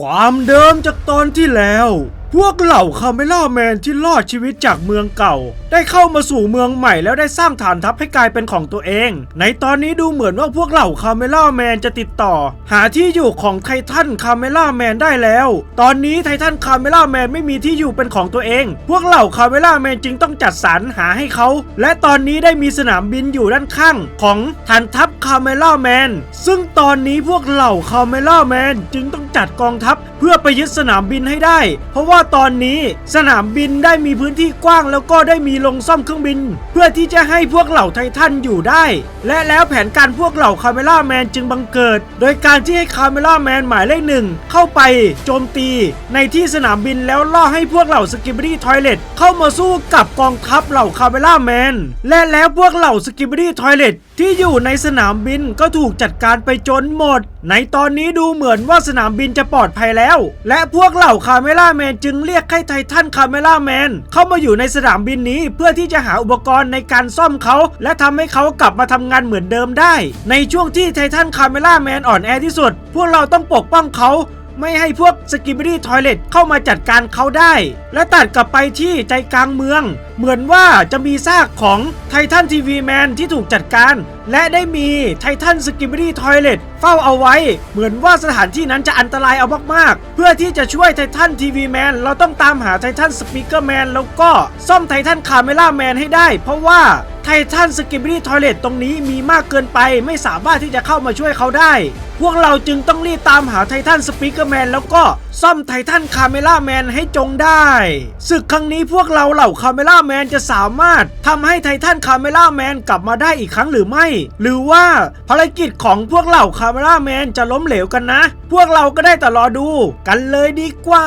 ความเดิมจากตอนที่แล้ว พวกเหล่าคาเมล่าแมนที่รอดชีวิตจากเมืองเก่า ได้เข้ามาสู่เมืองใหม่แล้วได้สร้างฐานทัพให้กลายเป็นของตัวเอง ในตอนนี้ดูเหมือนว่าพวกเหล่าคาเมล่าแมนจะติดต่อ หาที่อยู่ของไททันคาเมล่าแมนได้แล้ว ตอนนี้ไททันคาเมล่าแมนไม่มีที่อยู่เป็นของตัวเอง พวกเหล่าคาเมล่าแมนจึงต้องจัดสรรหาให้เขา และตอนนี้ได้มีสนามบินอยู่ด้านข้าง ของฐานทัพคาเมล่าแมนซึ่งตอนนี้พวกเหล่าคาเมล่าแมนจึงต้องจัดกองทัพ เพื่อไปยึดสนามบินให้ได้ เพราะว่าตอนนี้สนามบินได้มีพื้นที่กว้างแล้วก็ได้มีลงซ่อมเครื่องบิน เพื่อที่จะให้พวกเหล่าไททันอยู่ได้ และแล้วแผนการพวกเหล่าคาเมล่าแมนจึงบังเกิด โดยการที่ให้คาเมล่าแมนหมายเลขหนึ่งเข้าไปโจมตี ในที่สนามบินแล้วล่อให้พวกเหล่าสกิบบี้ทอยเลตเข้ามาสู้กับกองทัพเหล่าคาเมล่าแมนและแล้วพวกเหล่าสกิบบี้ทอยเลต ที่อยู่ในสนามบินก็ถูกจัดการไปจนหมด ในตอนนี้ดูเหมือนว่าสนามบินจะปลอดภัยแล้ว และพวกเหล่าคาเมล่าแมนจึงเรียกให้ไททันคาเมล่าแมนเข้ามาอยู่ในสนามบินนี้เพื่อที่จะหาอุปกรณ์ในการซ่อมเขา และทำให้เขากลับมาทำงานเหมือนเดิมได้ ในช่วงที่ไททันคาเมล่าแมนอ่อนแอที่สุด พวกเราต้องปกป้องเขา ไม่ให้พวกสกิบ i ี y ทอยเลตเข้ามาจัดการเขาได้ และตัดกลับไปที่ใจกลางเมือง เหมือนว่าจะมีซากของไททันทีวีแมนที่ถูกจัดการ และได้มีไททันสกิบ i ี y ทอยเลตเฝ้าเอาไว้ เหมือนว่าสถานที่นั้นจะอันตรายเอามากๆ เพื่อที่จะช่วยไททันทีวีแมนเราต้องตามหาไททันสปีกเกอร์แมนแล้วก็ซ่อมไททันคาเมล่าแมนให้ได้ เพราะว่าไททันสกิบ i ี y ทอยเลตตรงนี้มีมากเกินไปไม่สามารถที่จะเข้ามาช่วยเขาได้ พวกเราจึงต้องรีบตามหาไททันสปีกเกอร์แมนแล้วก็ซ่อมไททันคาเมล่าแมนให้จงได้ศึกครั้งนี้พวกเราเหล่าคาเมล่าแมนจะสามารถทำให้ไททันคาเมล่าแมนกลับมาได้อีกครั้งหรือไม่หรือว่าภารกิจของพวกเหล่าคาเมล่าแมนจะล้มเหลวกันนะ พวกเราก็ได้แต่รอดูกันเลยดีกว่า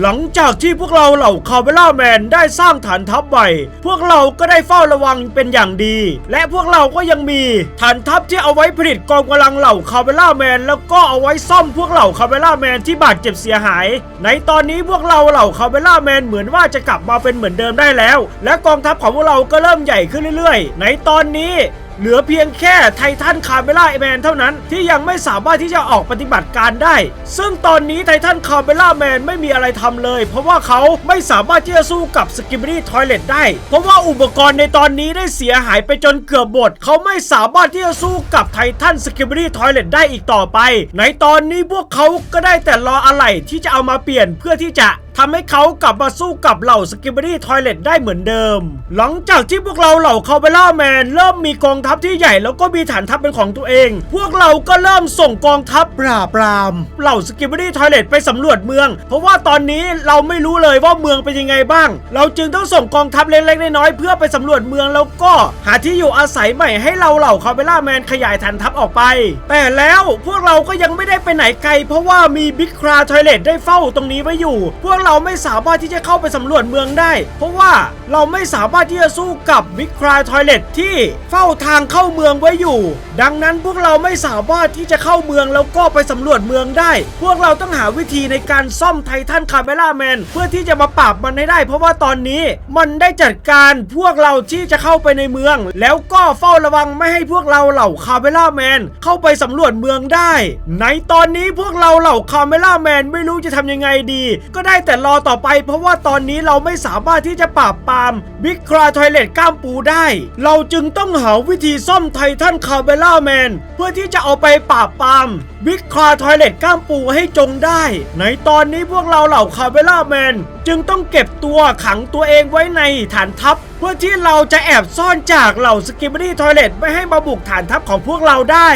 หลังจากที่พวกเราเหล่าคาเมล่าแมนได้สร้างฐานทัพใหม่พวกเราก็ได้เฝ้าระวังเป็นอย่างดี และพวกเราก็ยังมีฐานทัพที่เอาไว้ผลิตกองกำลังเหล่าคาเมล่าแมนแล้วก็เอาไว้ซ่อมพวกเหล่าคาเมล่าแมนที่บาดเจ็บเสียหาย ในตอนนี้พวกเราเหล่าคาเมล่าแมนเหมือนว่าจะกลับมาเป็นเหมือนเดิมได้แล้ว และกองทัพของพวกเราก็เริ่มใหญ่ขึ้นเรื่อยๆ ในตอนนี้ เหลือเพียงแค่ไททันคาเมล่าแมนเท่านั้นที่ยังไม่สามารถที่จะออกปฏิบัติการได้ ซึ่งตอนนี้ไททันคาเมล่าแมนไม่มีอะไรทำเลย เพราะว่าเขาไม่สามารถที่จะสู้กับสกิบ i ี y ทอยเลตได้ เพราะว่าอุปกรณ์ในตอนนี้ได้เสียหายไปจนเกือบหมด เขาไม่สามารถที่จะสู้กับไททันสกิบ i ี y ทอยเลตได้อีกต่อไป ในตอนนี้พวกเขาก็ได้แต่รออะไหล่ที่จะเอามาเปลี่ยนเพื่อที่จะ ทำให้เขากลับมาสู้กับเหล่าสกิบ i ี y ทอยเลตได้เหมือนเดิม หลังจากที่พวกเราเหล่าคาเบล่าแมนเริ่มมีกองทัพที่ใหญ่แล้วก็มีฐานทัพเป็นของตัวเอง พวกเราก็เริ่มส่งกองทัพปราบปราม เหล่าสกิบ i ี y ทอยเลตไปสำรวจเมือง เพราะว่าตอนนี้เราไม่รู้เลยว่าเมืองเป็นยังไงบ้าง เราจึงต้องส่งกองทัพเล็กๆน้อยๆเพื่อไปสำรวจเมืองแล้วก็หาที่อยู่อาศัยใหม่ให้เราเหล่าคาเบล่าแมนขยายฐานทัพออกไป แต่แล้วพวกเราก็ยังไม่ได้ไปไหนไกล เพราะว่ามีบิ๊กคราทอยเลตได้เฝ้าตรงนี้ไว้อยู่ พวกเราราไม่สามารถที่จะเข้าไปสำรวจเมืองได้ เพราะว่าเราไม่สามารถที่จะสู้กับบิ๊กคราทอยเลตที่เฝ้าทางเข้าเมืองไว้อยู่ ดังนั้นพวกเราไม่สามารถที่จะเข้าเมืองแล้วก็ไปสำรวจเมืองได้ พวกเราต้องหาวิธีในการซ่อมไททันคาเมล่าแมนเพื่อที่จะมาปราบมันให้ได้ เพราะว่าตอนนี้มันได้จัดการพวกเราที่จะเข้าไปในเมือง แล้วก็เฝ้าระวังไม่ให้พวกเราเหล่าคาเมล่าแมนเข้าไปสำรวจเมืองได้ ในตอนนี้พวกเราเหล่าคาเมล่าแมนไม่รู้จะทำยังไงดี ก็ได้แต่รอต่อไป เพราะว่าตอนนี้เราไม่สามารถที่จะปราบปรามบิ๊กคราทอยเลตก้ามปูได้ เราจึงต้องหาวิธีซ่อมไททันคาเบล่าแมนเพื่อที่จะเอาไปปราบปรามบิ๊กคราทอยเลตก้ามปูให้จงได้ ในตอนนี้พวกเราเหล่าคาเบล่าแมนจึงต้องเก็บตัวขังตัวเองไว้ในฐานทัพ เพื่อที่เราจะแอบซ่อนจากเหล่าสกิบ i ี y ทอยเลตไม่ให้มาบุกฐานทัพของพวกเราได้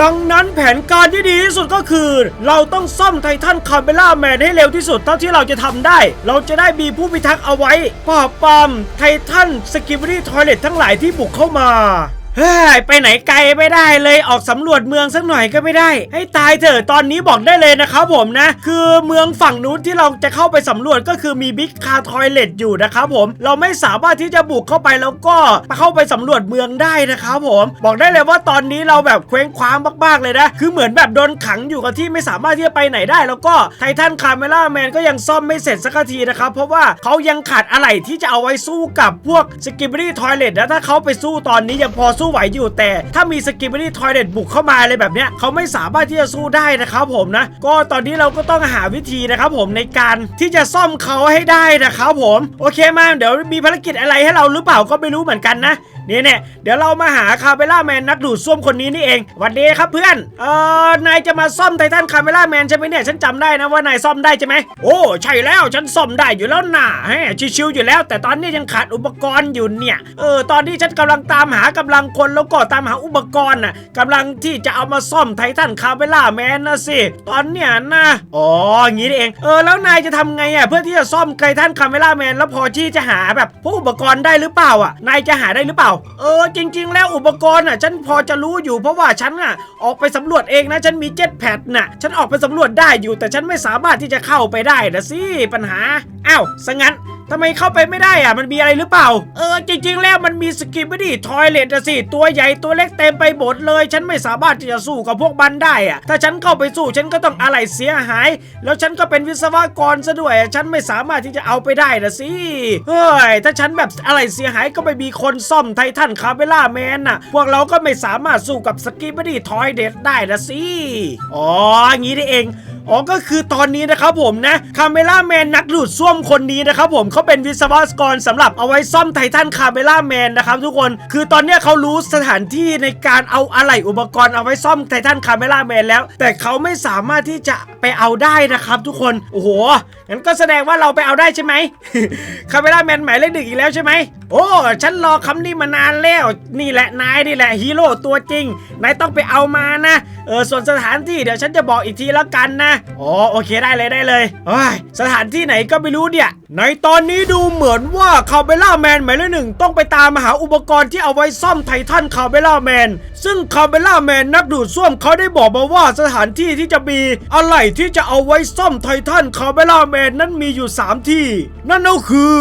ดังนั้นแผนการที่ดีที่สุดก็คือ เราต้องซ่อมไททันคาเมล่าแมนให้เร็วที่สุดเท่าที่เราจะทำได้ เราจะได้มีผู้พิทักษ์เอาไว้ปราบปรามไททันสกิบ i ี y ทอยเลตทั้งหลายที่บุกเข้ามา เฮ้ยไปไหนไกลไม่ได้เลยออกสำรวจเมืองสักหน่อยก็ไม่ได้ ให้ตายเถอะตอนนี้บอกได้เลยนะครับผมนะ คือเมืองฝั่งนู้นที่เราจะเข้าไปสำรวจก็คือมีบิ๊กคาทอยเลตอยู่นะครับผมเราไม่สามารถที่จะบุกเข้าไปแล้วก็เข้าไปสำรวจเมืองได้นะครับผม บอกได้เลยว่าตอนนี้เราแบบเคว้งคว้างมากๆเลยนะ คือเหมือนแบบโดนขังอยู่กับที่ไม่สามารถที่จะไปไหนได้ แล้วก็ไททันคาเมล่าแมนก็ยังซ่อมไม่เสร็จสักทีนะครับเพราะว่าเขายังขาดอะไหล่ที่จะเอาไว้สู้กับพวกสกิบ i ี y ทอยเลตนะถ้าเขาไปสู้ตอนนี้ยังพอสู้สู้ไหวอยู่แต่ ถ้ามีสกิม m ดี้ทอยเด็ตบุกเข้ามาอะไรแบบเนี้ยเขาไม่สามารถที่จะสู้ได้นะครับผมนะ ก็ตอนนี้เราก็ต้องหาวิธีนะครับผมในการที่จะซ่อมเขาให้ได้นะครับผม โอเคมาเดี๋ยวมีภารกิจอะไรให้เราหรือเปล่าก็ไม่รู้เหมือนกันนะ นี่ยเนี่ยเดี๋ยวเรามาหาคาเมล่าแมนนักดูดซ่วมคนนี้นี่เองหวันดีครับเพื่อนเอ่อนายจะมาซ่อมไททันคาเมล่าแมนใช่ไหมเนี่ยฉันจำได้นะว่านายซ่อมได้ใช่ไหมโอ้ใช่แล้วฉันซ่อมได้อยู่แล้วน่ะแฮชิวๆอยู่แล้ว แต่ตอนนี้ยังขาดอุปกรณ์อยู่เนี่ยเออตอนนี้ฉันกำลังตามหากำลังคนแล้วก็ตามหาอุปกรณ์น่ะกำลังที่จะเอามาซ่อมไททันคาเมล่าแมนนะสิตอนเนี้ยนะอ๋ออย่างนี้นี่เองเออแล้วนายจะทำไงอะเพื่อที่จะซ่อมไททันคาเมล่าแมนแล้วพอที่จะหาแบบพวกอุปกรณ์ได้หรือเปล่าอะนายจะหาได้หรือเปล่าเออจริง ๆ แล้วอุปกรณ์อะ ฉันพอจะรู้อยู่เพราะว่าฉันอะ ออกไปสำรวจเองนะ ฉันมีเจ็ตแพดน่ะ ฉันออกไปสำรวจได้อยู่ แต่ฉันไม่สามารถที่จะเข้าไปได้นะสิปัญหาอ้าวสังั้น ทำไมเข้าไปไม่ได้อะ มันมีอะไรหรือเปล่า เออ จริง ๆ แล้วมันมีสกิมไม่ดีทอยเลทนสิ ตัวใหญ่ตัวเล็กเต็มไปหมดเลย ฉันไม่สามารถที่จะสู้กับพวกมันได้อะ ถ้าฉันเข้าไปสู้ฉันก็ต้องอะไรเสียหาย แล้วฉันก็เป็นวิศวกรซะด้วย ฉันไม่สามารถที่จะเอาไปได้นะสิ เฮ้ย ถ้าฉันแบบอะไรเสียหายก็ไม่มีคนซ่อมไททันคาเบล่าแมนน่ะ พวกเราก็ไม่สามารถสู้กับสกิมไม่ดีทอยเดทได้นะสิ อ๋ออย่างนี้นี่เอง อ๋อก็คือตอนนี้นะครับผมนะคาเมล่าแมนนักดูดซ่วมคนนี้นะครับผมเขาเป็นวิศวกรสำหรับเอาไว้ซ่อมไททันคาเมล่าแมนนะครับทุกคนคือตอนนี้เขารู้สถานที่ในการเอาอะไหล่อุปกรณ์เอาไว้ซ่อมไททันคาเมล่าแมนแล้ว แต่เขาไม่สามารถที่จะไปเอาได้นะครับทุกคนโอ้โหงั้นก็แสดงว่าเราไปเอาได้ใช่ไหมคาเมล่าแมนหมายเลขหนึ่งอีกแล้วใช่ไหมโอ้ฉันรอคำนี้มานานแล้วนี่แหละนายนี่แหละฮีโร่ตัวจริงนายต้องไปเอามานะเออส่วนสถานที่เดี๋ยวฉันจะบอกอีกทีแล้วกันนะอ๋อโอเคได้เลยได้เลยเฮ้ยสถานที่ไหนก็ไม่รู้เนี่ย ในตอนนี้ดูเหมือนว่าคาเบล่าแมนหมายเลขหนึ่งต้องไปตามหาอุปกรณ์ที่เอาไว้ซ่อมไททันคาเบล่าแมนซึ่งคาเบล่าแมนนักดูดซ่วมเขาได้บอกมาว่าสถานที่ที่จะมีอะไรที่จะเอาไว้ซ่อมไททันคาเบล่าแมนนั้นมีอยู่ 3 ที่ นั่นก็คือ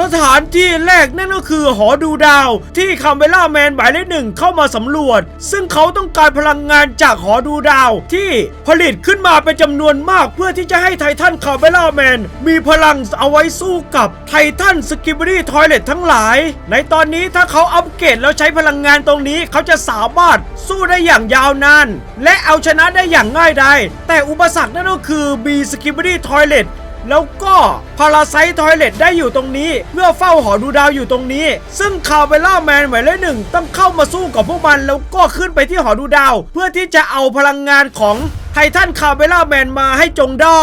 สถานที่แรกนั่นก็คือหอดูดาว ที่คาเบล่าแมนหมายเลขหนึ่งเข้ามาสำรวจ ซึ่งเขาต้องการพลังงานจากหอดูดาวที่ผลิตขึ้นมาเป็นจำนวนมากเพื่อที่จะให้ไททันคาเบล่าแมนมีพลังเอาไว้สู้กับไททันสกิบบี้ทอยเลตทั้งหลาย ในตอนนี้ถ้าเขาอัปเกรดแล้วใช้พลังงานตรงนี้เขาจะสามารถสู้ได้อย่างยาวนาน และเอาชนะได้อย่างง่ายดายแต่อุปสรรคนั่นก็คือมีสกิบบี้ทอยเลต แล้วก็พาราไซต์ทอยเลตได้อยู่ตรงนี้ เพื่อเฝ้าหอดูดาวอยู่ตรงนี้ ซึ่งคาเวล่าแมนหมายเลขหนึ่งต้องเข้ามาสู้กับพวกมัน แล้วก็ขึ้นไปที่หอดูดาว เพื่อที่จะเอาพลังงานของไททันคาเวล่าแมนมาให้จงได้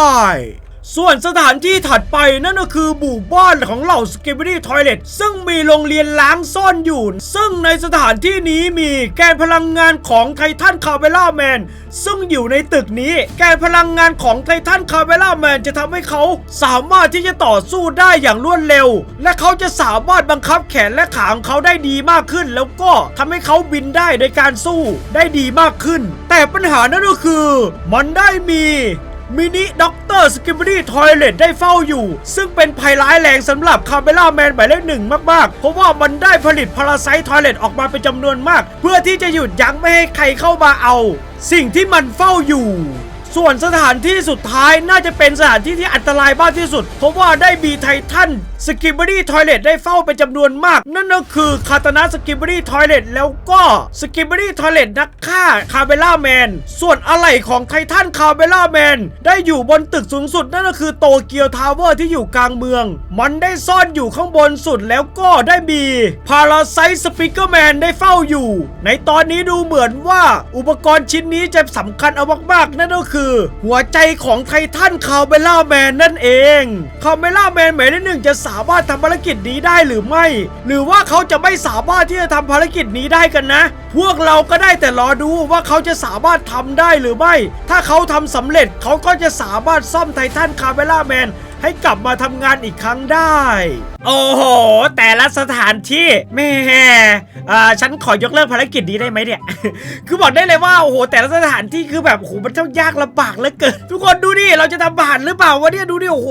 ส่วนสถานที่ถัดไปนั่นก็คือหมู่บ้านของเหล่าสกิบบี้ทอยเลตซึ่งมีโรงเรียนล้างซ่อนอยู่ ซึ่งในสถานที่นี้มีแกนพลังงานของไททันคาเวล่าแมนซึ่งอยู่ในตึกนี้ แกนพลังงานของไททันคาเวล่าแมนจะทำให้เขาสามารถที่จะต่อสู้ได้อย่างรวดเร็ว และเขาจะสามารถบังคับแขนและขาของเขาได้ดีมากขึ้น แล้วก็ทำให้เขาบินได้ในการสู้ได้ดีมากขึ้น แต่ปัญหานั่นก็คือ มันได้มี มินิด็อกเตอร์สกิมบรี่ทอยเลตได้เฝ้าอยู่ ซึ่งเป็นภัยร้ายแรงสำหรับคาเมล่าแมนหมายเลขหนึ่งมากๆ เพราะว่ามันได้ผลิตพาราไซต์ทอยเลตออกมาเป็นจำนวนมาก เพื่อที่จะหยุดยั้งไม่ให้ใครเข้ามาเอา สิ่งที่มันเฝ้าอยู่ส่วนสถานที่สุดท้ายน่าจะเป็นสถานที่ที่อันตรายมากที่สุด เพราะว่าได้มีไททัน สกิมบ d ดี้ทอยเลตได้เฝ้าเป็นจำนวนมาก นั่นก็คือคาตานะสกิมบ d ดี้ทอยเลตแล้วก็สกิมบ d ดี้ทอยเลตนักฆ่าคาเบล่าแมน ส่วนอะไหล่ของไททันคาเบล่าแมน ได้อยู่บนตึกสูงสุด นั่นก็คือโตเกียวทาวเวอร์ที่อยู่กลางเมือง มันได้ซ่อนอยู่ข้างบนสุดแล้วก็ได้มีพาราไซสปิเกอร์แมนได้เฝ้าอยู่ ในตอนนี้ดูเหมือนว่าอุปกรณ์ชิ้นนี้จะสำคัญเอามากๆ นั่นก็คือ หัวใจของไททันคาเบล่าแมนนั่นเองคาเบล่าแมนหมายเลขหนึ่งจะสามารถทำภารกิจนี้ได้หรือไม่ หรือว่าเขาจะไม่สามารถที่จะทำภารกิจนี้ได้กันนะ พวกเราก็ได้แต่รอดูว่าเขาจะสามารถทำได้หรือไม่ ถ้าเขาทำสำเร็จเขาก็จะสามารถซ่อมไททันคาเบล่าแมนให้กลับมาทำงานอีกครั้งได้ โอ้โห แต่ละสถานที่แม่อ่าฉันขอยกเลิกภารกิจนี้ได้ไหมเนี่ย คือบอกได้เลยว่าโอ้โห แต่ละสถานที่คือแบบโอ้โหมันช่ายากลำบากเหลือเกินทุกคนดูดิเราจะทำผ่านหรือเปล่าวะเนี่ยดูดิโอ้โห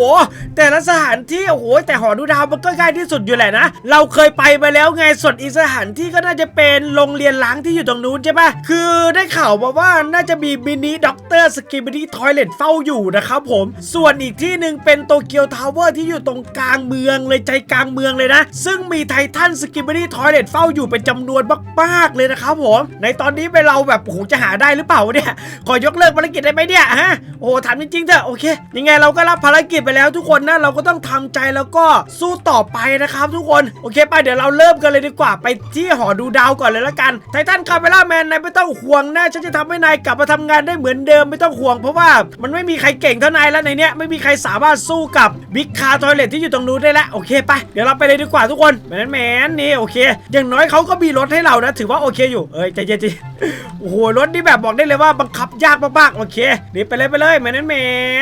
แต่ละสถานที่โอ้โหแต่หอดูดาวมันก็ง่ายที่สุดอยู่แหละนะเราเคยไปมาแล้วไงส่วนอีกสถานที่ก็น่าจะเป็นโรงเรียนล้างที่อยู่ตรงนู้นใช่ปะคือได้ข่าวมาว่าน่าจะมีมินิด็อกเตอร์สกิมบี้ทอยเลตเฝ้าอยู่นะครับผม ส่วนอีกที่หนึ่งเป็นโตเกียวทาวเวอร์ที่อยู่ตรงกลางเมืองเลยใจกลางเมืองเลยนะ ซึ่งมีไททันสกิบบิดี้ทอยเลตเฝ้าอยู่เป็นจำนวนมากๆเลยนะครับผม ในตอนนี้ไปเราแบบโอ้โหจะหาได้หรือเปล่าเนี่ยขอยกเลิกภารกิจได้ไหมเนี่ยฮะโอ้โหถามจริงๆเถอะโอเค ยังไงเราก็รับภารกิจไปแล้วทุกคนนะเราก็ต้องทำใจแล้วก็สู้ต่อไปนะครับทุกคนโอเคไปเดี๋ยวเราเริ่มกันเลยดีกว่าไปที่หอดูดาวก่อนเลยละกันไททันคาเมล่าแมนนายไม่ต้องห่วงนะฉันจะทำให้นายกลับมาทำงานได้เหมือนเดิมไม่ต้องห่วง เพราะว่ามันไม่มีใครเก่งเท่านายแล้วในเนี้ยไม่มีใครสามารถสู้กับบิ๊กคาร์ทอยเลทที่อยู่ตรงนู้นได้แล้วโอเคไปเดี๋ยวเราไปเลยดีกว่าทุกคนแมนแมนนี่โอเค อย่างน้อยเขาก็มีรถให้เรานะถือว่าโอเคอยู่เอ้ยใจเย็นๆโอ้โหรถนี่แบบบอกได้เลยว่าบังคับยากมากๆโอเคนี่ไปเลยไปเลยแมนแม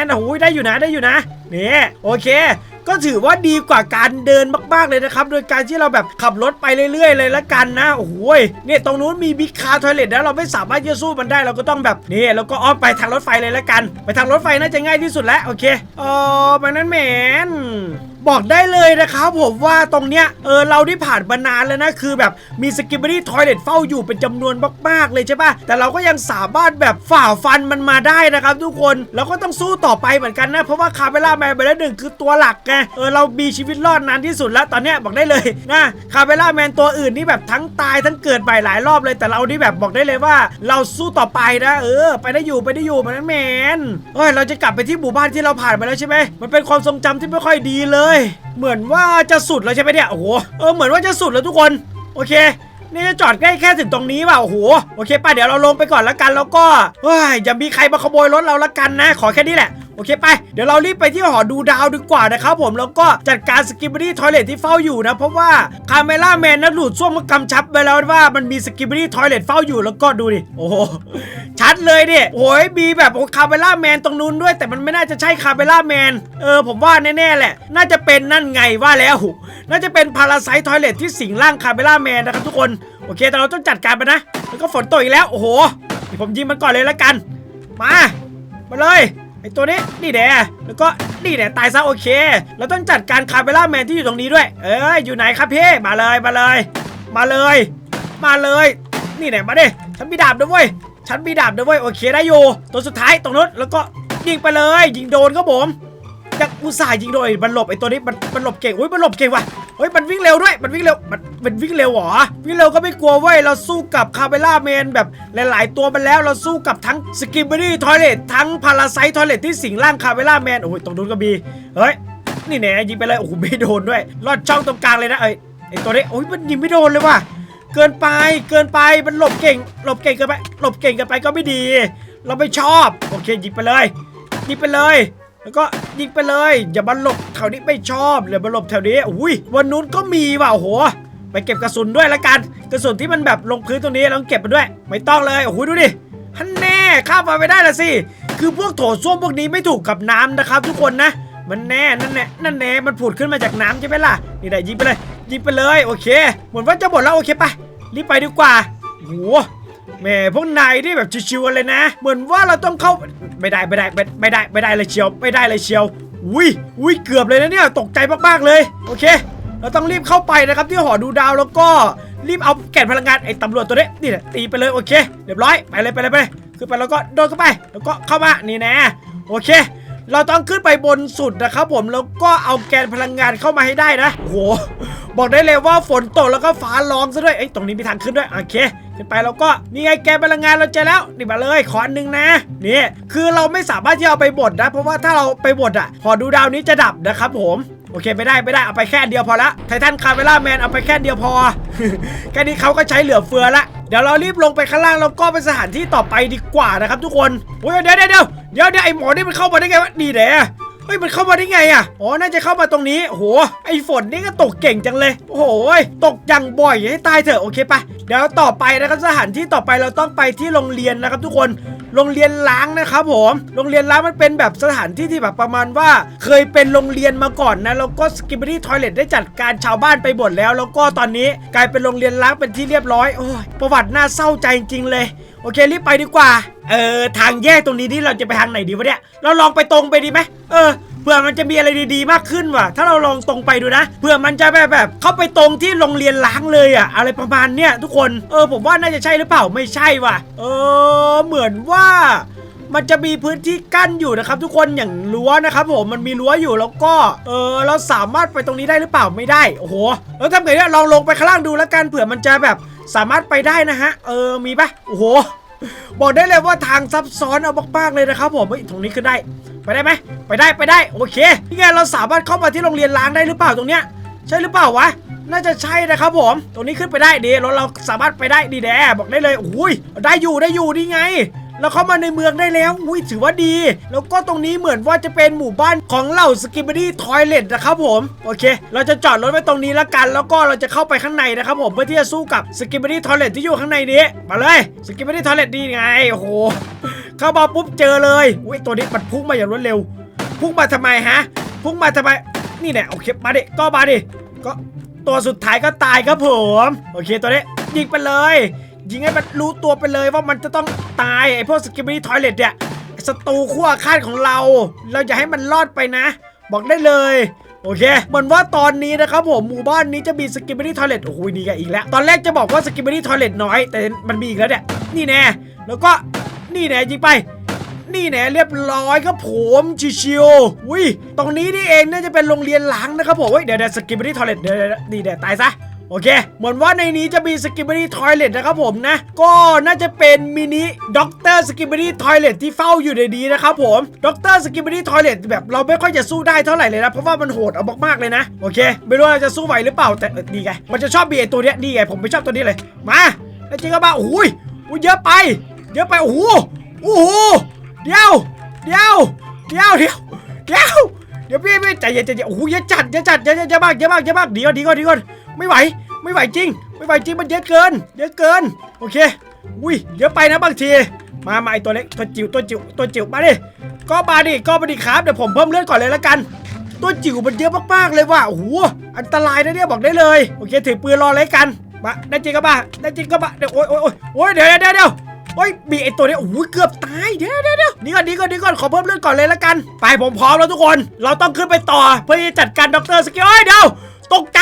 นโอ้โหได้อยู่นะได้อยู่นะนี่โอเคก็ถือว่าดีกว่าการเดินมาก ๆ เลยนะครับ โดยการที่เราแบบขับรถไปเรื่อย ๆ เลยละกันนะ โอ้โหเนี่ยตรงนู้นมีบิ๊กคาร์ทอยเลทแล้วเราไม่สามารถจะสู้มันได้เราก็ต้องแบบนี่เราก็อ้อมไปทางรถไฟเลยละกัน ไปทางรถไฟน่าจะง่ายที่สุดแล้วโอเคเออแมนแมน บอกได้เลยนะครับผมว่าตรงเนี้ยเออเราได้ผ่านมานานแล้วนะคือแบบมีสกิป b รี่ทอยเลทเฝ้าอยู่เป็นจำนวนมากๆเลยใช่ปะแต่เราก็ยังสามารถแบบฝ่าฟันมันมาได้นะครับ ทุกคนเราก็ต้องสู้ต่อไปเหมือนกันนะ เพราะว่าคาเมล่าแมนไปแล้วหนึ่งคือตัวหลักไงเออเรามีชีวิตรอดนานที่สุดแล้วตอนเนี้ยบอกได้เลยนะคาเมล่าแมนตัวอื่นนี่แบบทั้งตายทั้งเกิดใหม่หลายรอบเลย แต่เรานี่แบบบอกได้เลยว่า เราสู้ต่อไปนะ เออ ไปได้อยู่ไปได้อยู่มันแมนเฮ้ยเราจะกลับไปที่หมู่บ้านที่เราผ่านมาแล้วใช่ไหมมันเป็นความทรงจำที่ไม่ค่อยดีเลยเหมือนว่าจะสุดแล้วใช่ไหมเนี่ย โอ้โห เออ เหมือนว่าจะสุดแล้วทุกคน โอเค นี่จะจอดใกล้แค่ถึงตรงนี้เปล่าโอ้โห โอเคป่ะ เดี๋ยวเราลงไปก่อนละกัน แล้วก็เฮ้ยอย่ามีใครมาขโมยรถเราละกันนะ ขอแค่นี้แหละ โอเคไป เดี๋ยวเรารีบไปที่หอดูดาวดีกว่านะครับผมแล้วก็จัดการสกิป b รี่ทอยเลทที่เฝ้าอยู่นะ เพราะว่าคาเมล่าแมนนะหลุดซ่วมมากำชับไปแล้วว่ามันมีสกิป b รี่ทอยเลทเฝ้าอยู่แล้วก็ดูดิโอ้โหชัดเลยดิโอ้ยมีแบบคาเมล่าแมนตรงนู้นด้วย แต่มันไม่น่าจะใช่คาเมล่าแมนเออผมว่าแน่ๆแหละ น่าจะเป็นนั่นไงว่าแล้ว น่าจะเป็นพาราไซต์ทอยเลทที่สิงร่างคาเมล่าแมนนะครับทุกคนโอเคแต่เราต้องจัดการมันะแล้วก็ฝนตกอีกแล้วโอ้โหผมยิงมันก่อนเลยแล้วกัน มา มาเลย ไอตัวนี้นี่แดแล้วก็นี่แดตายซะโอเค เราต้องจัดการคาเบล่าแมนที่อยู่ตรงนี้ด้วย เอ้ยอยู่ไหนครับพี่มาเลยมาเลย มาเลย มาเลย นี่แดมาดิฉันมีดาบด้วยเวยฉันมีดาบด้วยเวยโอเคได้อยู่ตัวสุดท้ายตรงนู้นแล้วก็ยิงไปเลย ยิงโดนครับผม จากอุตส่าห์ยิงโดยมันหลบไอ้ตัวนี้มันมันหลบเก่งอุ้ยมันหลบเก่งว่ะเฮ้ยมันวิ่งเร็วด้วยมันวิ่งเร็วมันมันวิ่งเร็วเหรอวิ่งเร็วก็ไม่กลัวเว้ยเราสู้กับคาเบล่าเมนแบบหลาย ๆ ตัวมาแล้วเราสู้กับทั้งสกิบ b รี่ทอยเลททั้งพาราไซต์ทอยเลทที่สิงร่างคาเบล่าแมนโอ้ยตรงนู้นก็มีเฮ้ยนี่แน่ยิงไปเลยโอ้โหไม่โดนด้วยลอดช่องตรงกลางเลยนะเอ้ไอ้ตัวนี้โอ้ยมันยิงไม่โดนเลยว่ะเกินไปเกินไปมันหลบเก่ง หลบเก่งเกินไปหลบเก่งเกินไปก็ไม่ดี เราไม่ชอบโอเคยิงไปเลยยิงไปเลย แล้วก็ยิงไปเลย อย่ามาหลบแถวนี้ไม่ชอบอย่ามาหลบแถวนี้อุ้ยวันนู้นก็มีว่ะโหไปเก็บกระสุนด้วยละกันกระสุนที่มันแบบลงพื้นตรงนี้เราเก็บมันด้วย ไม่ต้องเลยโอ้โหดูดิฮันแน่ข้ามมาไม่ได้ละสิคือพวกโถส้วมพวกนี้ไม่ถูกกับน้ำนะครับ ทุกคนนะมันแน่นั่นแน่นั่นแน่มันผุดขึ้นมาจากน้ำใช่ไหมล่ะนี่ได้ยิงไปเลยยิงไปเลยโอเคเหมือนว่าจะหมดแล้วโอเคไปรีบไปดีกว่าโห แหม่พวกนายที่แบบชิวๆกันเลยนะ เหมือนว่าเราต้องเข้าไม่ได้ไม่ได้ไม่ไม่ได้ไม่ได้เลยเชียว ไม่ได้เลยเชียวอุ้ยอุ้ยเกือบเลยนะเนี่ยตกใจมากๆเลยโอเค เราต้องรีบเข้าไปนะครับที่หอดูดาวแล้วก็รีบเอาแก่นพลังงานไอ้ตำรวจตัวนี้นี่แหละตีไปเลยโอเคเรียบร้อยไปเลยไปเลยไปเลยขึ้นไปแล้วก็โดนเข้าไป แล้วก็เข้ามานี่แน่โอเค เราต้องขึ้นไปบนสุดนะครับผมแล้วก็เอาแกนพลังงานเข้ามาให้ได้นะโหบอกได้เลยว่าฝนตกแล้วก็ฟ้าร้องซะด้วยไอ้ตรงนี้มีทางขึ้นด้วยโอเคขึ้นไปแล้วก็นี่ไงแกนพลังงานเราเจอแล้วนี่มาเลยขออันหนึงนะนี่คือเราไม่สามารถที่เอาไปบดนะ เพราะว่าถ้าเราไปบดอะ พอดูดาวนี้จะดับนะครับผม อเคไม่ได้ไม่ได้เอาไปแค่เดียวพอละไททันคาเมล่าแมนเอาไปแค่เดียวพอ แค่นี้เขาก็ใช้เหลือเฟือละเดี๋ยวเรารีบลงไปข้างล่างแล้วก็ไปสถานที่ต่อไปดีกว่านะครับทุกคนโอ้ยเดี๋ยวเดี๋ยวเดี๋ยวเดี๋ยวเดี๋ยวไอหมอนี่มันเข้ามาได้ไงวะดีเด้เฮ้ยมันเข้ามาได้ไงอะ อ๋อ น่าจะเข้ามาตรงนี้ โห ไอ้ฝนนี่ก็ตกเก่งจังเลย โอ้โห ตกอย่างบ่อยให้ตายเถอะ โอเคปะเดี๋ยวต่อไปนะครับสถานที่ต่อไปเราต้องไปที่โรงเรียนนะครับทุกคน โรงเรียนล้างนะครับผม โรงเรียนล้างมันเป็นแบบสถานที่ที่แบบประมาณว่า เคยเป็นโรงเรียนมาก่อนนะแล้วก็สกิป b รี่ทอยเลตได้จัดการชาวบ้านไปหมดแล้ว แล้วก็ตอนนี้กลายเป็นโรงเรียนล้างเป็นที่เรียบร้อยโอ้ยประวัติน่าเศร้าใจจริงเลยโอเครีบไปดีกว่า เออทางแยกตรงนี้ที่เราจะไปทางไหนดีวะเนี่ย เราลองไปตรงไปดีไหมเออ ผื่อมันจะมีอะไรดีๆมากขึ้นว่ะ ถ้าเราลองตรงไปดูนะเผื่อมันจะแบบแบบเข้าไปตรงที่โรงเรียนล้างเลยอะอะไรประมาณเนี้ยทุกคนเออผมว่าน่าจะใช่หรือเปล่าไม่ใช่ว่ะ เออเหมือนว่ามันจะมีพื้นที่กั้นอยู่นะครับทุกคนอย่างรั้วนะครับผมมันมีรั้วอยู่แล้วก็เออเราสามารถไปตรงนี้ได้หรือเปล่าไม่ได้โอ้โหแล้วทำไงเนี่ยลองลงไปข้างล่างดูแล้วกันเผื่อมันจะแบบสามารถไปได้นะฮะเออมีปะโอ้โหบอกได้เลยว่าทางซับซ้อนเอามากๆเลยนะครับผมเฮ้ยตรงนี้ขึ้นได้ ไปได้ไหม ไปได้ไปได้โอเคนี่ไงเราสามารถเข้ามาที่โรงเรียนล้างได้หรือเปล่าตรงเนี้ยใช่หรือเปล่าวะน่าจะใช่นะครับผม ตรงนี้ขึ้นไปได้ดีรถเราสามารถไปได้ดีแดบอกได้เลยอุ้ยได้อยู่ได้อยู่นี่ไงเราเข้ามาในเมืองได้แล้ว อุ้ยถือว่าดี แล้วก็ตรงนี้เหมือนว่าจะเป็นหมู่บ้านของเหล่าสกิบ b ดี้ทอยเลตนะครับผม โอเค เราจะจอดรถไว้ตรงนี้แล้วกัน แล้วก็เราจะเข้าไปข้างในนะครับผมเพื่อที่จะสู้กับสกิบ b ดี้ทอยเลตที่อยู่ข้างในนี้ มาเลยสกิบ b ดี้ทอยเลตดีไง โอ้โห เข้ามาปุ๊บเจอเลย อุ้ยตัวนี้มันพุ่งมาอย่างรวดเร็ว พุ่งมาทำไมฮะ พุ่งมาทำไม นี่แน่โอเค มาดิ ก็มาดิ ก็ตัวสุดท้ายก็ตายครับผม โอเคตัวนี้ยิงไปเลย ยิงให้มันรู้ตัวไปเลยว่ามันจะต้องตายไอ้พวกสกิบ i ี y ทอยเลตเนี่ยศัตรูขั้วข้างของเรา เราอย่าให้มันรอดไปนะ บอกได้เลยโอเคเหมือนว่าตอนนี้นะครับผมหมู่บ้านนี้จะมีสกิบ i ี y ทอยเลตโอ้โหนี่ไงอีกแล้ว ตอนแรกจะบอกว่าสกิบ i ี y ทอยเลตน้อย แต่มันมีอีกแล้วเนี่ย นี่แน่ แล้วก็นี่แน่ยิงไป นี่แน่เรียบร้อยครับผมชิวๆอุ้ยตรงนี้นี่เองน่าจะเป็นโรงเรียนล้างนะครับผมเฮ้ยเดี๋ยวเดี๋ยวสกิปไปที่ทอเลทเดี๋ยวเดี๋ยวนี่เดี๋ยวตายซะโอเค เหมือนว่าในนี้จะมีสกิปไปที่ทอยเลทนะครับผมนะ ก็น่าจะเป็นมินิด็อกเตอร์สกิปไปที่ทอยเลทที่เฝ้าอยู่ในนี้นะครับผมด็อกเตอร์สกิปไปที่ทอยเลทแบบเราไม่ค่อยจะสู้ได้เท่าไหร่เลยนะ เพราะว่ามันโหดเอามากๆเลยนะ โอเค ไม่รู้ว่าจะสู้ไหวหรือเปล่า แต่ดีไง มันจะชอบบีไอตัวเนี้ยดีไง ผมไม่ชอบตัวนี้เลย มาแล้วจริงก็บ้าโอ้ยอุ้ยเยอะไป เยอะไป โอ้โห โอ้โห เดี๋ยว เดี๋ยว เดี๋ยว เดี๋ยว เดี๋ยว เดี๋ยวพี่พี่ใจเย็นใจเย็นโอ้โหเยอะจัดเยอะจัดเยอะเยอะเยอะมากเยอะมากเยอะมากดี๋ยวเดี๋ยวเดี๋ยวไม่ไหว ไม่ไหวจริง ไม่ไหวจริงมันเยอะเกิน เยอะเกิน โอเค อุ้ย เยอะไปนะบางที มามาไอตัวเล็กตัวจิ๋วตัวจิ๋วตัวจิ๋วมาดิ ก็มาดิ ก็มาดิครับ เดี๋ยวผมเพิ่มเลือดก่อนเลยละกัน ตัวจิ๋วมันเยอะมากๆเลยว่ะ โอ้โห อันตรายนะเนี่ยบอกได้เลย โอเค ถือปืนรอเลยกัน มา ได้จริงก็มาได้จริงก็มาเดี๋ยวโอ๊ยโอ๊ยโอ๊ยโอ๊ยเดี๋ยวเดี๋ยวเดี๋ยว โอ้ยมีไอตัวนี้โอ้ยเกือบตายเดี๋ยวเดี๋ยวเดี๋ยวนี่ก่อนนี่ก่อนนี่ก่อนขอเพิ่มเลือดก่อนเลยละกัน ไปผมพร้อมแล้วทุกคน เราต้องขึ้นไปต่อเพื่อจัดการด็อกเตอร์สกิลเอ้ยเดี๋ยวตกใจ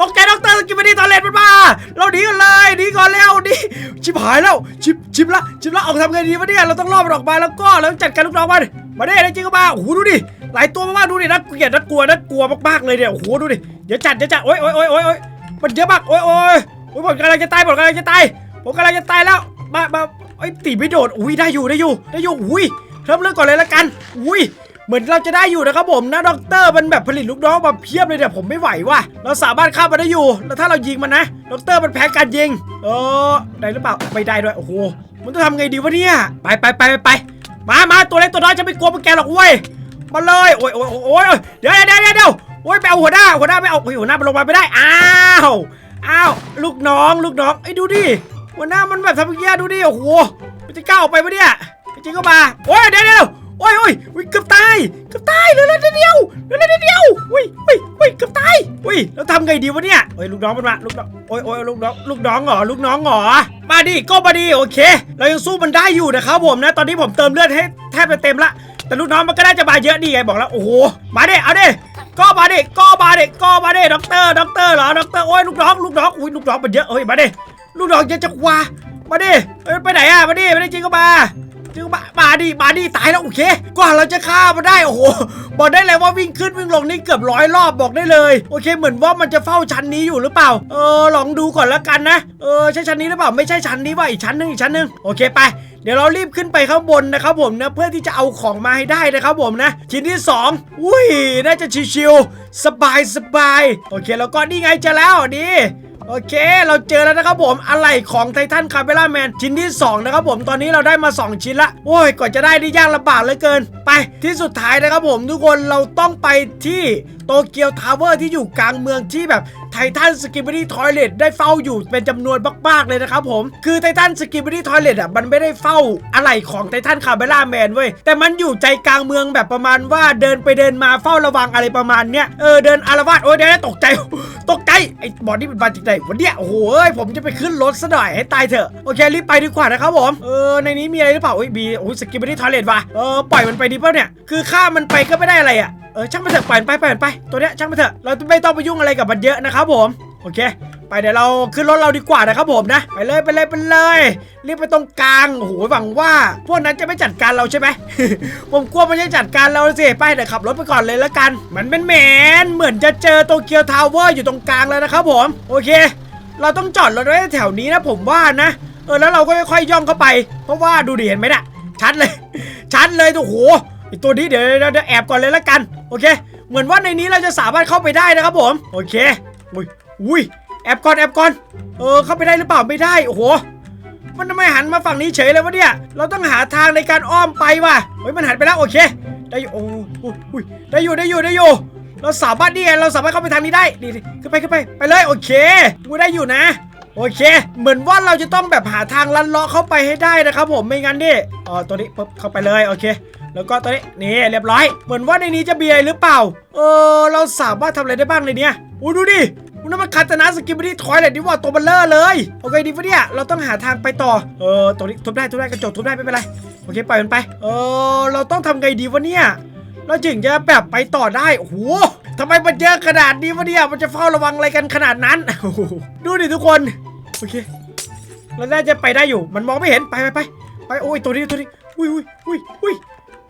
ตกใจด็อกเตอร์สกิลไม่ได้ตอนเลนมันมา เราหนีกันเลยหนีก่อนแล้วนี่ชิบหายแล้วชิบชิบละชิบละเอาทำไงดีวะเนี่ยเราต้องล่อมันออกมาแล้วก็แล้วจัดการลูกน้องมันมาได้ได้จริงก็มาโอ้โหดูดิหลายตัวมากๆดูดิน่าเกลียดน่ากลัวน่ากลัวมากๆเลยเนี่ยโอ้โหดูดิเดี๋ยวจัดเดี๋ยวจัดโอ๊ยโอ๊ยโอ๊ยโอ๊ยโอ๊ยมันเยอะมากโอ๊ยโอ๊ยโอ๊ยผมกำลังจะตายผมกำลังจะตายผมกำลังจะตายแล้วมามา ไอ้ตีไม่โดดอุ้ยได้อยู่ได้อยู่ได้อยู่อุ้ยเริ่มเรื่องก่อนเลยละกัน อุ้ยเหมือนเราจะได้อยู่นะครับผมนะด็อกเตอร์มันแบบผลิตลูกน้องมาเพียบเลยเนี่ยผมไม่ไหวว่ะเราสามารถฆ่ามันได้อยู่ แล้วถ้าเรายิงมันนะด็อกเตอร์มันแพ้การยิงเออได้หรือเปล่าไม่ได้ด้วยโอ้โหมันต้องทำไงดีวะเนี่ยไปไปไปไปไปมามาตัวเล็กตัวน้อยจะไม่กลัวพวกแกหรอกเว้ยมาเลยโอ้ยโอ้ยโอ้ยเดี๋ยวเดี๋ยวเดี๋ยวเดี๋ยวโอ้ยไปเอาหัวหน้าหัวหน้าไปเอาโอ้ยหัวหน้าไปลงมาไม่ได้อ้าวอ้าวลูกน้องลูกน้องไอ้ดูดิ หัวหน้ามันแบบทำเงี้ยดูดิโอ้โหมันจะกล้าออกไปปะเนี่ยจริงก็มาโอ้ยเดี๋ยวเดี๋ยวโอ้ยโอ้ยอุ๊ยเกือบตายเกือบตายเหลือเดียวเดียวเหลือเดียวเดียวอุ้ยอุ้ยอุ้ยเกือบตายอุ้ยแล้วทำไงดีวะเนี่ยโอ้ยลูกน้องมันมาลูกน้องโอ้ยโอ้ยลูกน้องลูกน้องเหรอลูกน้องเหรอมาดิก็มาดิโอเค เรายังสู้มันได้อยู่นะครับผมนะ ตอนนี้ผมเติมเลือดให้แทบจะเต็มละแต่ลูกน้องมันก็น่าจะมาเยอะดีไงบอกแล้วโอ้โหมาดิเอาดิก็มาดิก็มาดิก็มาดิด็อกเตอร์ด็อกเตอร์เหรอด็อกเตอร์โอ้ยลูกน้องลูกน้องอุ้ยลูกน้องมันเยอะเฮ้ยมาดิ ลูกน้องเยอะจังวะมาดิเอ้ยไปไหนอะมาดิไม่ได้จริงก็มาจริงก็มามาดิมาดิตายแล้วโอเคกว่าเราจะฆ่ามันได้โอ้โหบอกได้เลยว่าวิ่งขึ้นวิ่งลงนี่เกือบร้อยรอบบอกได้เลย โอเค เหมือนว่ามันจะเฝ้าชั้นนี้อยู่หรือเปล่า เออลองดูก่อนล้วกันนะเออใช่ชั้นนี้หรือเปล่าไม่ใช่ชั้นนี้ว่าอีกชั้นหนึงอีกชั้นหนึงโอเคไปเดี๋ยวเรารีบขึ้นไปข้างบนนะครับผมนะเพื่อที่จะเอาของมาให้ได้นะครับผมนะ ชิ้นที่สองอุ้ยน่าจะชิวๆสบายสบายโอเคแล้วก็นี่ไงจอแล้วนี่ โอเค เราเจอแล้วนะครับผมอะไรของไททันคาเบล่าแมนชิ้นที่ 2 นะครับผมตอนนี้เราได้มา 2 ชิ้นละ โอ้ยกว่าจะได้นี่ยากลำบากเหลือเกิน ไปที่สุดท้ายนะครับผมทุกคนเราต้องไปที่โตเกียวทาวเวอร์ที่อยู่กลางเมืองที่แบบ ททันสกิบ i ดี้ทอยเลทได้เฝ้าอยู่เป็นจำนวนมากๆเลยนะครับผม คือไททันสกิบ i ดี้ทอยเลทอะมันไม่ได้เฝ้าอะไหล่ของไททันคาเ e ล่าแมนเว้ยแต่มันอยู่ใจกลางเมืองแบบประมาณว่าเดินไปเดินมาเฝ้าระวังอะไรประมาณเนี้ยเออเดินอารวาสโอ้ยเดี๋ยวตกใจตกใจไอ้บอดนี่เป็นบาดจิตใจวันเนี้ยโอ้โหผมจะไปขึ้นรถซะหน่อยให้ตายเถอะโอเครีบไปดีกว่านะครับผมเออในนี้มีอะไรหรือเปล่าโอ้ยมีโอ้ยสกิปไม่ได้ทอยเลทว่ะเออปล่อยมันไปดีเปล่าเนี่ยคือฆ่ามันไปก็ไม่ได้อะไรอะเออช่างมันเถอะปล่อยมันไปปล่อยมันไป ตัวเนี้ยช่างมันเถอะเราไม่ต้องไปยุ่งอะไรกับมันเยอะนะครับผมโอเค ไปเดี๋ยวเราขึ้นรถเราดีกว่านะครับผมนะ ไปเลยไปเลยไปเลยรีบไปตรงกลางโอ้โหหวังว่า พวกนั้นจะไม่จัดการเราใช่ไหม ผมกลัวมันจะจัดการเราสิไปเดี๋ยวขับรถไปก่อนเลยละกัน มันเป็นแมนเหมือนจะเจอโตเกียวทาวเวอร์อยู่ตรงกลางแล้วนะครับผม โอเค เราต้องจอดรถไว้แถวนี้นะผมว่านะ เออแล้วเราก็ค่อยๆย่องเข้าไป เพราะว่าดูดิเห็นไหมน่ะชัดเลย ชัดเลยโอ้โห ไอตัวนี้เดี๋ยวเดี๋ยวแอบก่อนเลยละกัน โอเค เหมือนว่าในนี้เราจะสามารถเข้าไปได้นะครับผม โอเค อุ้ย อุ้ย แอบก่อนแอบก่อน เออ เข้าไปได้หรือเปล่า ไม่ได้ โอ้โห มันทำไมหันมาฝั่งนี้เฉยเลยวะเนี่ย เราต้องหาทางในการอ้อมไปว่ะ เฮ้ย มันหันไปแล้ว โอเค ได้อยู่ โอ้โอ้ยได้อยู่ ได้อยู่ ได้อยู่ เราสามารถนี่เราสามารถเข้าไปทางนี้ได้นี่นี่ขึ้นไปขึ้นไป ไปเลย โอเคกูได้อยู่นะโอเค เหมือนว่าเราจะต้องแบบหาทางลัดเลาะเข้าไปให้ได้นะครับผม ไม่งั้นดิอ๋อตัวนี้ปุ๊บเข้าไปเลย โอเค แล้วก็ตัวนี้นี่เรียบร้อย เหมือนว่าในนี้จะมีอะไรหรือเปล่า เออ เราสามารถทำอะไรได้บ้างในเนี้ยอู้ดูดิมันนมันคาตานะสกิมมี่ทอยเลยดิว่าตัวเบลเลอร์เลยโอเคดีปะเนี่ยเราต้องหาทางไปต่อเออตัวนี้ทุบได้ทุบได้กระจกทุบได้ไม่เป็นไรโอเคปล่อยมันไปเออเราต้องทำไงดีวะเนี่ยเราถึงจะแบบไปต่อได้โอ้โหทำไมมันเยอะขนาดนี้วะเนี่ยมันจะเฝ้าระวังอะไรกันขนาดนั้นดูดิทุกคนโอเคเราน่าจะไปได้อยู่มันมองไม่เห็นไปไปไปไปโอ้ยตัวนี้ตัวนี้อุ้ยอุ้ยอุ้ยอุ้ย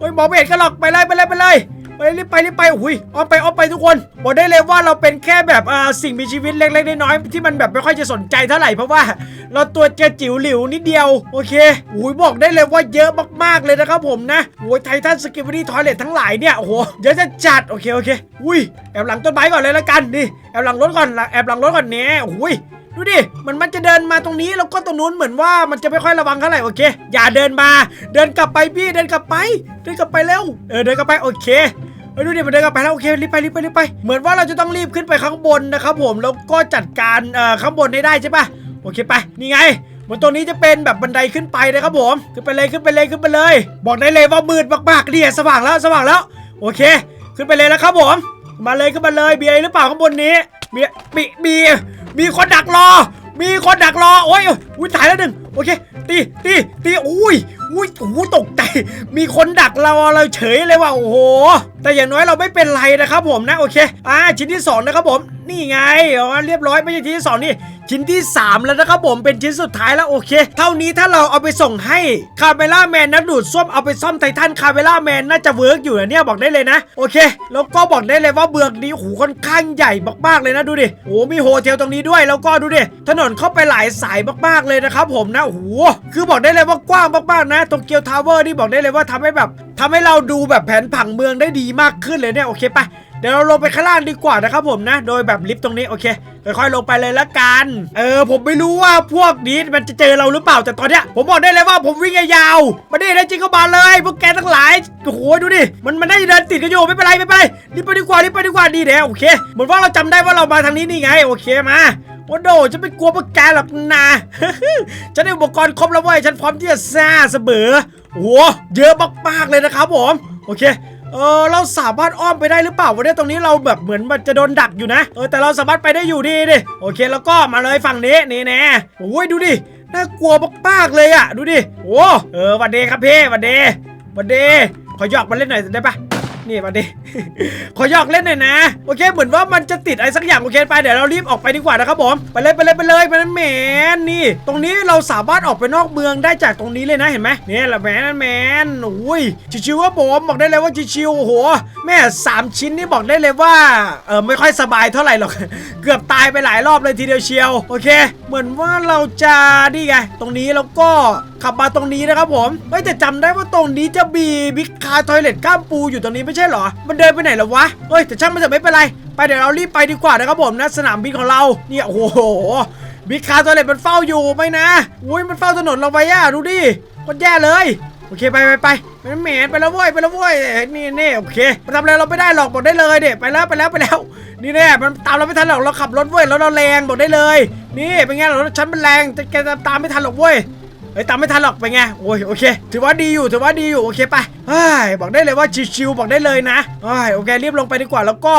โอ้ยมองไม่เห็นกันหรอกไปเลยไปเลยไปเลยไปรีบไปรีบไปอุ้ยออมไปออมไปทุกคนบอกได้เลยว่าเราเป็นแค่แบบอ่าสิ่งมีชีวิตเล็กๆน้อยๆที่มันแบบไม่ค่อยจะสนใจเท่าไหร่เพราะว่าเราตัวเจจิ๋วหลิวนิดเดียวโอเคอุ้ยบอกได้เลยว่าเยอะมากๆเลยนะครับผมนะโอ้ยไททันสกิปปี้ทอยเลททั้งหลายเนี่ยโอ้โหเยอะจะจัดโอเคโอเคอุ้ยแอบหลังต้นไม้ก่อนเลยละกันนี่แอบหลังรถก่อนแอบหลังรถก่อนเนี่ยอุ้ยดูดิมันมันจะเดินมาตรงนี้แล้วก็ตรงนู้นเหมือนว่ามันจะไม่ค่อยระวังเท่าไหร่โอเค อย่าเดินมา เดินกลับไปพี่เดินกลับไป เดินกลับไปเร็วเออเดินกลับไปโอเคเออดูดิมันเดินกลับไปแล้วโอเครีบไปรีบไปรีบไปเหมือนว่าเราจะต้องรีบขึ้นไปข้างบนนะครับผมแล้วก็จัดการเอ่อข้างบนให้ได้ใช่ปะโอเคไปนี่ไงบนตรงนี้จะเป็นแบบบันไดขึ้นไปนะครับผมขึ้นไปเลยขึ้นไปเลยขึ้นไปเลย บอกได้เลยว่ามืดมากๆเนี่ยสว่างแล้วสว่างแล้ว โอเค ขึ้นไปเลยแล้วครับผมมาเลยขึ้นมาเลยมีอะไรหรือเปล่าข้างบนนี้ มีมีมีมีคนดักรอ มีคนดักรอโอ้ยอุ้ยตายแล้วหนึ่งโอเคตีตีตีอุ้ย อุ้ยโอ้ตกใจ มีคนดักเราเราเฉยเลยว่ะโอ้โห แต่อย่างน้อยเราไม่เป็นไรนะครับผมนะโอเค อ่าชิ้นที่สองนะครับผม นี่ไงอ๋อเรียบร้อยไม่ใช่ชิ้นที่สองนี่ชิ้นที่ 3 แล้วนะครับผมเป็นชิ้นสุดท้ายแล้วโอเค เท่านี้ถ้าเราเอาไปส่งให้คาเมล่าแมนนักดูดซ่วมเอาไปซ่อมไททันคาเมล่าแมนน่าจะเวิร์กอยู่นะเนี่ยบอกได้เลยนะ โอเค แล้วก็บอกได้เลยว่าเบือกนี้โอ้โหค่อนข้างใหญ่มากๆเลยนะดูดิโอ้มีโฮเทลตรงนี้ด้วยแล้วก็ดูดิถนนเข้าไปหลายสายมากๆเลยนะครับผมนะโอ้โหคือบอกได้เลยว่ากว้างมากๆนะโตเกียวทาวเวอร์นี่บอกได้เลยว่าทำให้แบบทำให้เราดูแบบแผนผังเมืองได้ดีมากขึ้นเลยเนี่ยโอเคปะเดี๋ยวเราลงไปข้างล่างดีกว่านะครับผมนะ โดยแบบลิฟต์ตรงนี้โอเคค่อยๆลงไปเลยละกัน เออผมไม่รู้ว่าพวกนี้มันจะเจอเราหรือเปล่าแต่ตอนเนี้ยผมบอกได้เลยว่าผมวิ่งยาวๆมาได้ได้จริงก็มาเลยพวกแกทั้งหลายโอ้โหดูดิมันมันได้เดินติดกันอยู่ไม่เป็นไรไม่เป็นไรรีบไปดีกว่ารีบไปดีกว่าดีเดี๋ยวโอเคเหมือนว่าเราจำได้ว่าเรามาทางนี้นี่ไงโอเคมา โอ้โดจะไม่กลัวพวกแกหรอกนะฉันได้อุปกรณ์ครบแล้วเว้ยฉันพร้อมที่จะซ่าเสมอโอ้โหเยอะมากๆเลยนะครับผมโอเคเออเราสามารถอ้อมไปได้หรือเปล่าวะเนี่ยตรงนี้เราแบบเหมือนมันจะโดนดักอยู่นะเออแต่เราสามารถไปได้อยู่ดีดิโอเคแล้วก็มาเลยฝั่งนี้นี่แน่โอ้ยดูดิน่ากลัวมากๆเลยอะดูดิโอ้เออวันเดครับพี่วันเดวันเดขอหยอกมาเล่นหน่อยได้ปะ นี่มาดิ ขอหยอกเล่นหน่อยนะ โอเค เหมือนว่ามันจะติดอะไรสักอย่าง โอเค ไป เดี๋ยวเรารีบออกไปดีกว่านะครับผม ไปเลยไปเลยไปเลยไปนั่นแมนนี่ ตรงนี้เราสามารถออกไปนอกเมืองได้จากตรงนี้เลยนะ เห็นไหมนี่แหละแมนนั่นแมนอุ้ย ชิวๆว่าผมบอกได้เลยว่าชิวๆโอ้โห แม่สามชิ้นนี่บอกได้เลยว่า เออไม่ค่อยสบายเท่าไหร่หรอก เกือบตายไปหลายรอบเลยทีเดียวเชียว โอเค เหมือนว่าเราจะ นี่ไง ตรงนี้แล้วก็ ขับมาตรงนี้นะครับผมเฮ้ยแต่จำได้ว่าตรงนี้จะมีบิ๊กคาร์ทอยเลทก้ามปูอยู่ตรงนี้ไม่ใช่เหรอ มันเดินไปไหนแล้วะเฮ้ยแต่ช่างมันเถอะไม่เป็นไรไปเดี๋ยวเรารีบไปดีกว่านะครับผมนะสนามบินของเราเนี่ยโอ้โหบิ๊กคาร์ทอยเลทมันเฝ้าอยู่ไหมนะอุ้ยมันเฝ้าถนนเราไว้อะดูดิคนแย่เลยโอเคไปไปไปไปแหมนไปแล้วเว้ยไปแล้วเว้ยนี่นี่โอเคมันทำอะไรเราไม่ได้หรอกบอกได้เลยเด็ไปแล้วไปแล้วไปแล้ว นี่แน่มันตามเราไม่ทันหรอกเราขับรถเว้ยแล้วเราแรงบอกได้เลย นี่เป็นไงรถฉันมันแรงแต่แกตามไม่ทันหรอกเว้ย เฮ้ยตามไม่ทันหรอกไปไงโอ้ยโอเค ถือว่าดีอยู่ถือว่าดีอยู่โอเคไปเฮ้ยบอกได้เลยว่าชิวๆบอกได้เลยนะเฮ้ยโอเครีบลงไปดีกว่าแล้วก็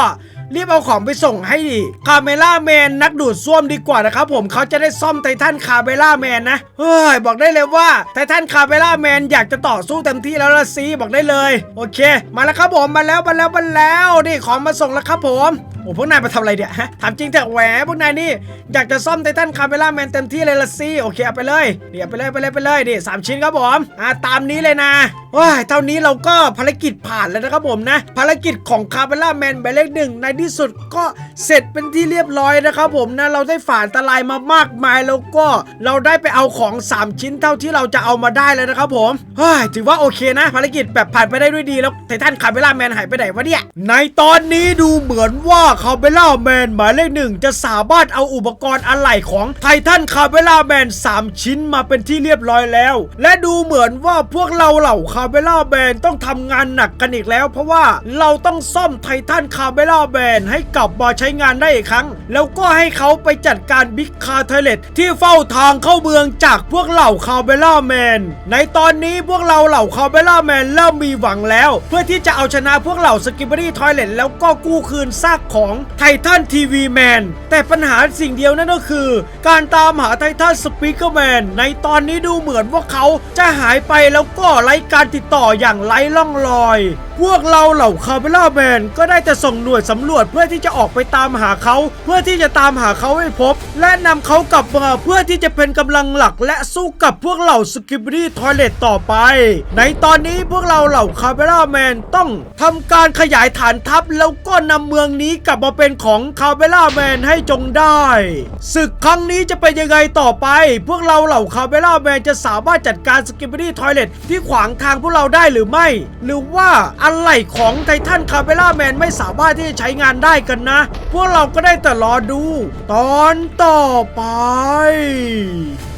รีบเอาของไปส่งให้ดิคาเมล่าแมนนักดูดซ่วมดีกว่านะครับผมเขาจะได้ซ่อมไททันคาเมล่าแมนนะเฮ้ยบอกได้เลยว่าไททันคาเมล่าแมนอยากจะต่อสู้เต็มที่แล้วละซีบอกได้เลย โอเค มาแล้วครับผมมาแล้วมาแล้วมาแล้วนี่ของมาส่งแล้วครับผมโอ้พวกนายมาทำอะไรเนี่ยฮะถามจริงเถอะแหวพวกนายนี่อยากจะซ่อมไททันคาเมล่าแมนเต็มที่เลยละซีโอเคเอาไปเลยเดี๋ยวไปเลยไปเลยไปเลยดิสามชิ้นครับผมอ่าตามนี้เลยนะว้ายเท่านี้เราก็ภารกิจผ่านแล้วนะครับผมนะ ภารกิจของคาเมล่าแมนหมายเลขหนึ่งในที่สุดก็เสร็จเป็นที่เรียบร้อยนะครับผมนะเราได้ฝ่าอันตรายมามากมายแล้วก็เราได้ไปเอาของ 3 ชิ้นเท่าที่เราจะเอามาได้เลยนะครับผมเฮ้ยถือว่าโอเคนะ ภารกิจแบบผ่านไปได้ด้วยดีแล้วไททันคาเมล่าแมนหายไปไหนวะเนี่ยในตอนนี้ดูเหมือนว่าคาเมล่าแมนหมายเลขหนึ่งจะสามารถเอาอุปกรณ์อะไหล่ของไททันคาเมล่าแมน3 ชิ้นมาเป็นที่เรียบร้อยแล้ว และดูเหมือนว่าพวกเราเหล่าคาเมล่าแมนต้องทำงานหนักกันอีกแล้ว เพราะว่าเราต้องซ่อมไททันคาเมล่าแมนให้กลับมาใช้งานได้อีกครั้ง แล้วก็ให้เขาไปจัดการบิ๊กคาร์เทเลตที่เฝ้าทางเข้าเมืองจากพวกเหล่าคาเมล่าแมน ในตอนนี้พวกเราเหล่าคาเมล่าแมนเริ่มมีหวังแล้ว เพื่อที่จะเอาชนะพวกเหล่าสกิบเบอรี่ทอยเลตแล้วก็กู้คืนซากของไททันทีวีแมนแต่ปัญหาสิ่งเดียวนั่นก็คือ การตามหาไททันสปีกเกอร์แมนในตอนนี้ดูเหมือนว่าเขาจะหายไปแล้วก็ไร้การติดต่ออย่างไร้ล่องรอย พวกเราเหล่าคาเมล่าแมนก็ได้แต่ส่งหน่วยสำรวจเพื่อที่จะออกไปตามหาเขา เพื่อที่จะตามหาเขาให้พบ และนำเขากลับมาเพื่อที่จะเป็นกำลังหลักและสู้กับพวกเหล่าสกิบรี่ทอยเลตต่อไป ในตอนนี้พวกเราเหล่าคาเมล่าแมนต้องทำการขยายฐานทัพแล้วก็นำเมืองนี้กลับมาเป็นของคาเมล่าแมนให้จงได้ศึกครั้งนี้จะเป็นยังไงต่อไป พวกเราเหล่าคาเมล่าแมนจะสามารถจัดการสกิบรี่ทอยเลตที่ขวางทางพวกเราได้หรือไม่ หรือว่าอะไรของไททันคาเบล่าแมนไม่สามารถที่จะใช้งานได้กันนะ พวกเราก็ได้แต่รอดู ตอนต่อไป